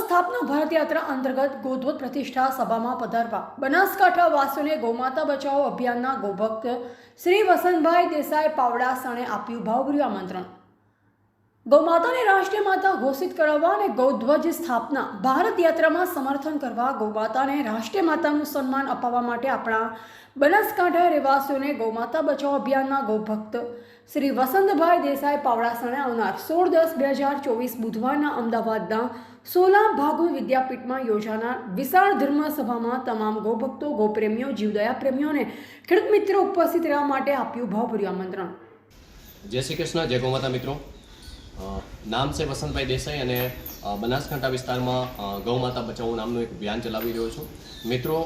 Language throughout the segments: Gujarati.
સ્થાપના ભારત યાત્રા અંતર્ગત ગોધવ પ્રતિષ્ઠા સભામાં પધારવા. બનાસકાંઠા વાસીઓને ગૌમાતા બચાવો અભિયાનના ગોભક્ત શ્રી વસંતભાઈ દેસાઈ પાવડાસણે આપ્યું ભાવભર્યું આમંત્રણ. ગૌમાતાને રાષ્ટ્રીય માતા ઘોષિત કરાવવા અને ગૌધ્વજ સ્થાપના. ભારત યાત્રામાં સમર્થન કરવા ગૌમાતાને રાષ્ટ્રીય માતાનું સન્માન અપાવવા માટે આપણા બનાસકાંઠા રહેવાસીઓને ગૌમાતા બચાવ અભિયાનના ગૌભક્ત શ્રી વસંતભાઈ દેસાઈ પાવડાસણે આવનાર સોળ દસ બે હજાર ચોવીસ બુધવારના અમદાવાદના સોલા ભાગુ વિદ્યાપીઠમાં યોજાનાર વિશાળ ધર્મ સભામાં તમામ ગૌભક્તો, ગૌપ્રેમીઓ, જીવદયા પ્રેમીઓને ખેડૂત મિત્રો ઉપસ્થિત રહેવા માટે આપ્યું ભાવભર્યું આમંત્રણ. જય શ્રી કૃષ્ણ, જય ગૌમાતા મિત્રો. નામ છે વસંતભાઈ દેસાઈ અને બનાસકાંઠા વિસ્તારમાં ગૌમાતા બચાવો નામનું એક અભિયાન ચલાવી રહ્યો છું. મિત્રો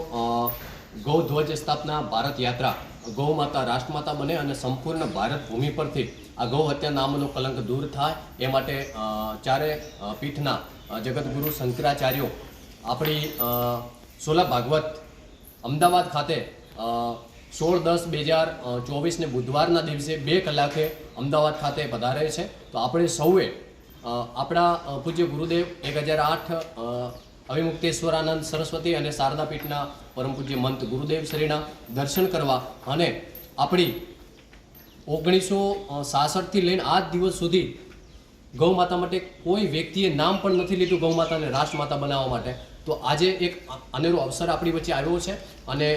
ગૌ ધ્વજ સ્થાપના ભારત યાત્રા ગૌ માતા રાષ્ટ્રમાતા બને અને સંપૂર્ણ ભારત ભૂમિ પરથી આ ગૌ હત્યા નામનો કલંક દૂર થાય એ માટે ચારે પીઠના જગતગુરુ શંકરાચાર્યો આપણી સોલા ભાગવત અમદાવાદ ખાતે સોળ દસ બે હજાર ચોવીસને બુધવારના દિવસે બે કલાકે અમદાવાદ ખાતે પધારે છે. તો આપણે સૌએ આપણા પૂજ્ય ગુરુદેવ એક હજાર આઠ અવિમુક્તેશ્વરાનંદ સરસ્વતી અને શારદાપીઠના પરમ પૂજ્ય મંત ગુરુદેવ શ્રીના દર્શન કરવા અને આપણી ઓગણીસો સાસઠથી લઈને આજ દિવસ સુધી ગૌ માતા માટે કોઈ વ્યક્તિએ નામ પણ નથી લીધું ગૌ માતાને રાષ્ટ્રમાતા બનાવવા માટે. તો આજે એક અનેરો અવસર આપણી વચ્ચે આવ્યો છે અને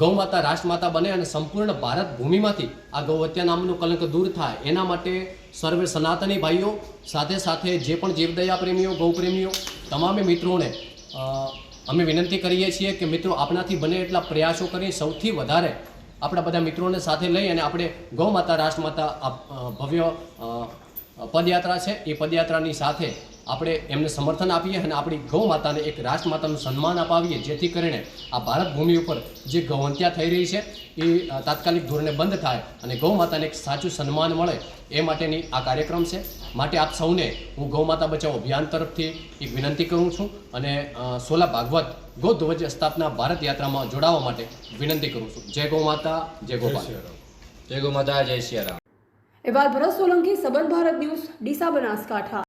ગૌ માતા રાષ્ટ્રમાતા બને અને સંપૂર્ણ ભારત ભૂમિમાંથી આ ગૌહત્યા નામનું કલંક દૂર થાય. એના માટે સર્વે સનાતની ભાઈઓ, સાથે સાથે જે પણ જીવદયા પ્રેમીઓ ગૌ પ્રેમીઓ તમામે મિત્રોને અમે વિનંતી કરીએ છીએ કે મિત્રો આપણાથી બને એટલા પ્રયાસો કરી સૌથી વધારે આપણા બધા મિત્રોને સાથે લઈ અને આપણે ગૌ માતા રાષ્ટ્રમાતા ભવ્ય પદયાત્રા છે, એ પદયાત્રાની સાથે આપણે એમને સમર્થન આપીએ અને આપણી ગૌ માતાને એક રાષ્ટ્રમાતાનું સન્માન અપાવીએ જેથી કરીને આ ભારત ભૂમિ ઉપર જે ગૌહત્યા થઈ રહી છે એ તાત્કાલિક ધોરણે બંધ થાય અને ગૌ માતાને એક સાચું સન્માન મળે એ માટેની આ કાર્યક્રમ છે. માટે આપ સૌને હું ગૌ માતા બચાવો અભિયાન તરફથી એક વિનંતી કરું છું અને સોલા ભાગવત ગૌ ધ્વજ સ્થાપના ભારત યાત્રામાં જોડાવા માટે વિનંતી કરું છું. જય ગૌ માતા જય ગોપાલ. જય ગૌ માતા જય સિયારામ. એ વાત ભરત સોલંકી સબન ભારત ન્યૂઝ ડીસા બનાસકાંઠા.